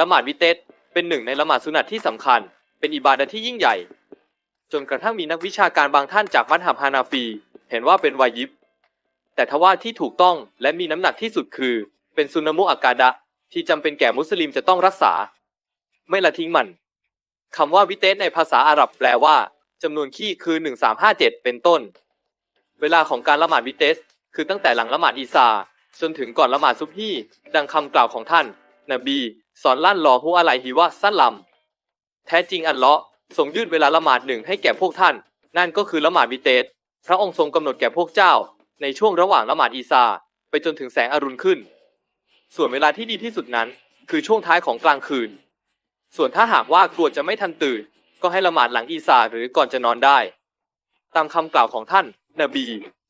ละหมาดวิเตสเป็นหนึ่งในละหมาดสุนัตที่สำคัญ เป็นอิบาดะที่ยิ่งใหญ่ จนกระทั่งมีนักวิชาการบางท่านจากมัธยมฮานาฟี เห็นว่าเป็นวายิบ แต่ทว่าที่ถูกต้องและมีน้ำหนักที่สุดคือ เป็นซุนนะมุอากาดะที่จำเป็นแก่มุสลิมจะต้องรักษา ไม่ละทิ้งมันคำว่าวิเตสในภาษาอาหรับแปลว่าจำนวนขี้คือ 1357 เป็นต้น เวลาของการละหมาดวิเตสคือตั้งแต่หลังละหมาดอีซาจนถึงก่อนละหมาดซุบฮีดังคำกล่าวของท่าน นบีสอนลั่นรอฮุอะไลฮิวะซัลลัม แท้จริงอัลเลาะห์ทรงยืดเวลาละหมาดหนึ่งให้แก่พวกท่าน นั่นก็คือละหมาดวิเตสพระองค์ทรงกำหนดแก่พวกเจ้า ในช่วงระหว่างละหมาดอีซา ไปจนถึงแสงอรุณขึ้น ส่วนเวลาที่ดีที่สุดนั้น คือช่วงท้ายของกลางคืน ส่วนถ้าหากว่ากลัวจะไม่ทันตื่น ก็ให้ละหมาดหลังอีซาหรือก่อนจะนอนได้ ตามคำกล่าวของท่าน นบี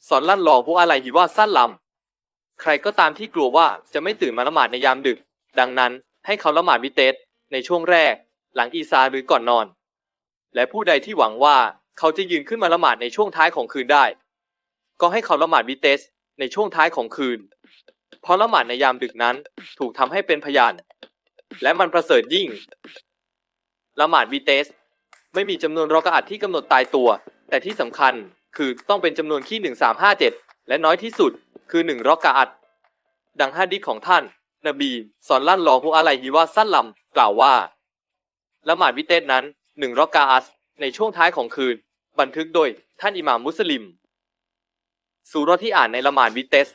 สอนลั่นรอผู้อะไรฮิว่าสั้นลำใครก็ตามที่กลัวว่าจะไม่ตื่นมาละหมาดในยามดึก ดังนั้นให้เขาละหมาดวิเตสในช่วงแรก หลังอีซาหรือก่อนนอน และผู้ใดที่หวังว่าเขาจะยืนขึ้นมาละหมาดในช่วงท้ายของคืนได้ ก็ให้เขาละหมาดวิเตสในช่วงท้ายของคืน เพราะละหมาดในยามดึกนั้นถูกทำให้เป็นพยานและมันประเสริฐยิ่ง ละหมาดวิเตส ไม่มีจำนวนรอกะอัดที่กำหนดตายตัว แต่ที่สำคัญคือต้องเป็นจำนวนที่ 1357 และน้อยที่สุดคือ1รอกะอัดดังฮะดิษของท่าน นบีสอนลั่นรอผู้อะไรฮิวาสั้นลำกล่าวว่าละหมาดวิเตสนั้นหนึ่งรอกาอัสในช่วงท้ายของคืน บันทึกโดยท่านอิหม่ามมุสลิม สูรที่อ่านในละหมาดวิเตส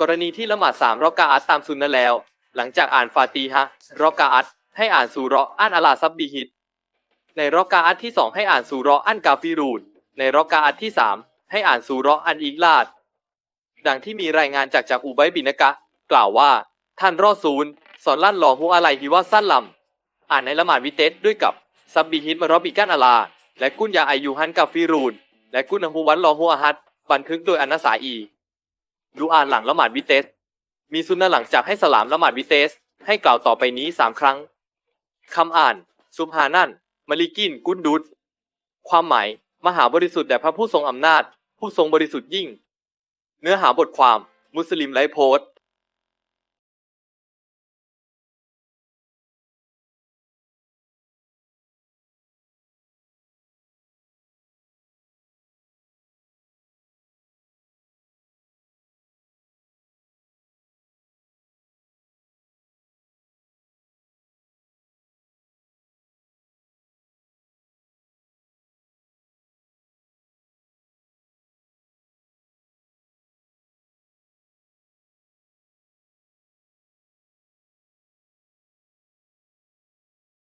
กรณีที่ละหมาดสามรอกาอัตตามซุนนะห์แล้ว หลังจากอ่านฟาตีฮะรอกาอัตให้อ่านซูราะห์อันอาลาซับบิฮิต ในรอกาอัตที่สองให้อ่านซูราะห์อันกาฟิรูนในรอกาอัตที่สามให้อ่านซูราะห์อันอิกลาด ดังที่มีรายงานจากจากอูไบบินกะ กล่าวว่า ท่านรอดซูลสอนลั่นรอฮุอะไรฮิว่าสั้นลำ อ่านในละหมาดวิเตสด้วยกับซับบิฮิตมารอบิกันอาลา และกุนยาอายุฮันกาฟิรูน และกุนอะฮูวันรอฮุอาฮัดบันทึกโดยอันนาสาอี ดูอ่านหลังละหมาดวิเตส มีซุนนะหลังจากให้สลามละหมาดวิเตส ให้กล่าวต่อไปนี้สามครั้งคำอ่าน ซุบฮานันมาลิกิน กุนดุดความหมาย มหาบริสุทธิ์แด่พระผู้ทรงอำนาจ ผู้ทรงบริสุทธิ์ยิ่ง เนื้อหาบทความ มุสลิมไลโพสต์